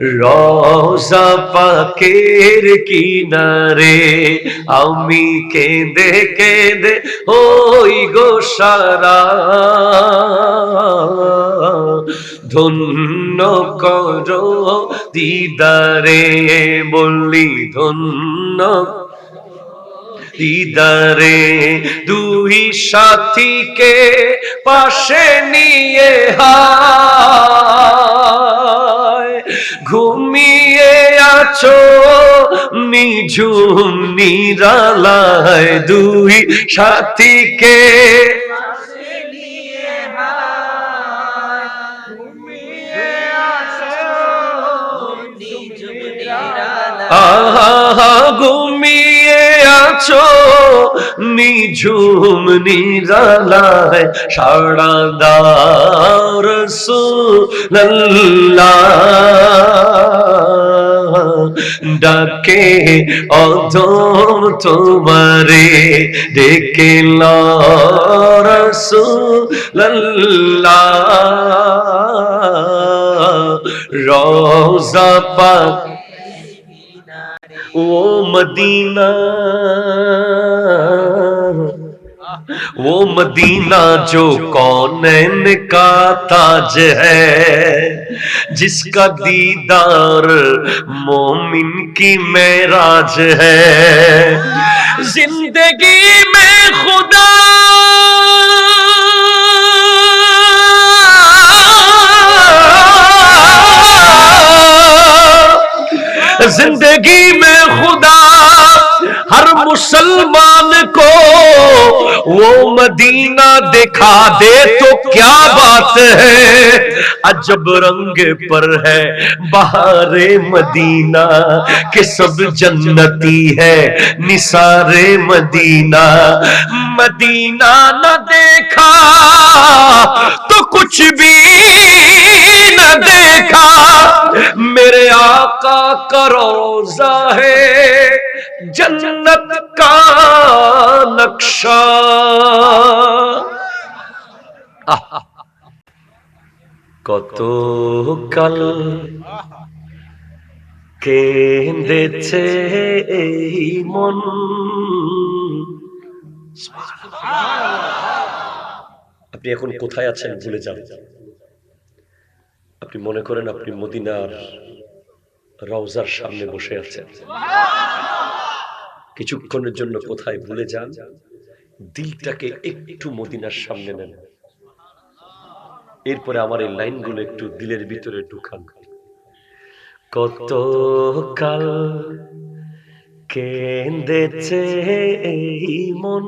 রোজা পাকের কিনারে আমি কেঁদে কেঁদে ওই গো সারা। ধন্য কর দিদারে, বললি ধন্য। দিদারে, দুই সাথীকে পাশে নিয়ে হায় আছো? নিঝুম নিরালায় দুই সাথীকে। ঘুমিয়ে আছো? নিঝুম নিরালায় সাড়া দার ডাকে অধম তোমারে ডেকে লরসুল্লাহ রোজা পাক وہ مدینہ وہ مدینہ جو کونین کا تاج ہے، جس کا دیدار مومن کی معراج ہے۔ زندگی میں خدا मुसलमान को वो मदीना दिखा दे तो क्या बात है? अजब रंग पर है बहारे मदीना, के सब जन्नती है निसारे मदीना। मदीना न देखा तो कुछ भी न देखा मेरे आका का रोजा है जन्नत का नक्शा কত কাল কেঁদেছে এই মন আপনি এখন কোথায় আছেন ভুলে যান আপনি মনে করেন আপনি মদিনার রওজার সামনে বসে আছেন। কিছুক্ষণের জন্য কোথায় ভুলে যান? দিলটাকে একটু মদিনার সামনে নেন। এরপরে আমার এই লাইনগুলো একটু দিলের ভিতরে ঢুকান। কত কাল কেঁদেছে এই মন?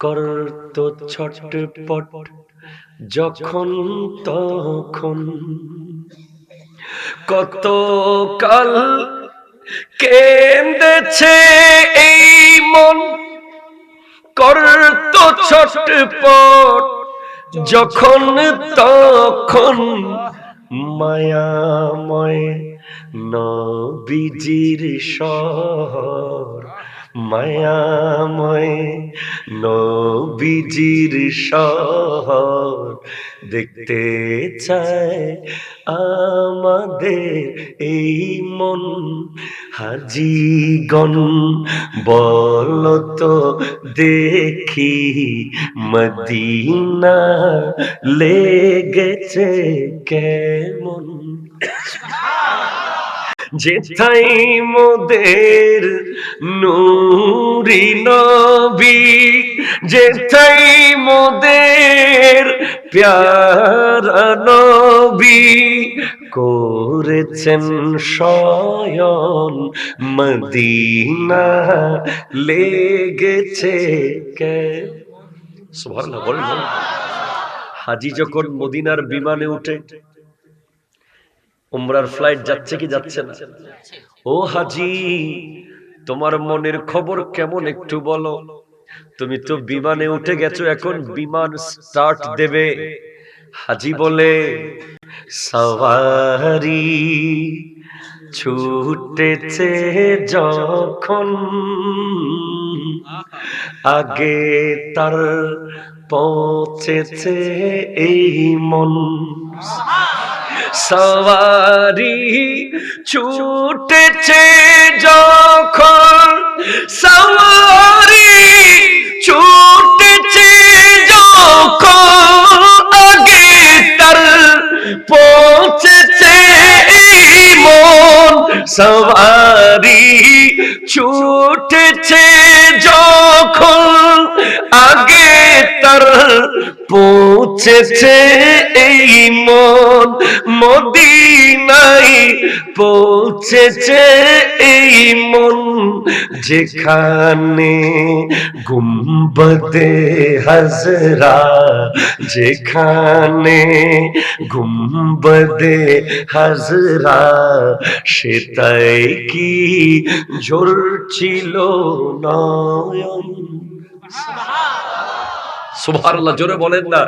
করত ছটপট যখন তখন। কত কাল কেঁদেছে এই মন। করত ছটপট, যখন তখন মায়াময় নবীজির শহর মায়াময় নবীজির শহর দেখতে চায় আমাদের এই মন। হাজিগণ বলতো দেখি, মদিনা লেগেছে কেমন? যেথাই মোদের নুরি নবী, যেথাই মোদের প্যারা নবী করেছেন শয়ন। মদিনা লেগেছে কে। হাজি যখন মদিনার বিমানে উঠে, উমরার ফ্লাইট যাচ্ছে কি যাচ্ছে না? ও হাজি, তোমার মনের খবর কেমন একটু বলো। তুমি তো বিমানে উঠে গেছো, এখন বিমান স্টার্ট দেবে। হাজি বলে, সওয়ারি ছুটেছে যখন আগে তার পৌঁছেছে এই মন। সওয়ারি ছুটেছে যখন সওয়ারি ছুটেছে সওয়ারি ছুটেছে পৌঁছেছে এই মন মদিনাই পৌঁছেছে এই মন, যেখানে গুম্বদে হজরা, যেখানে গুম্বদে হজরা সেটাই কি ঝরছিল নয়ন? সুবহানাল্লাহ জোরে বলেন না।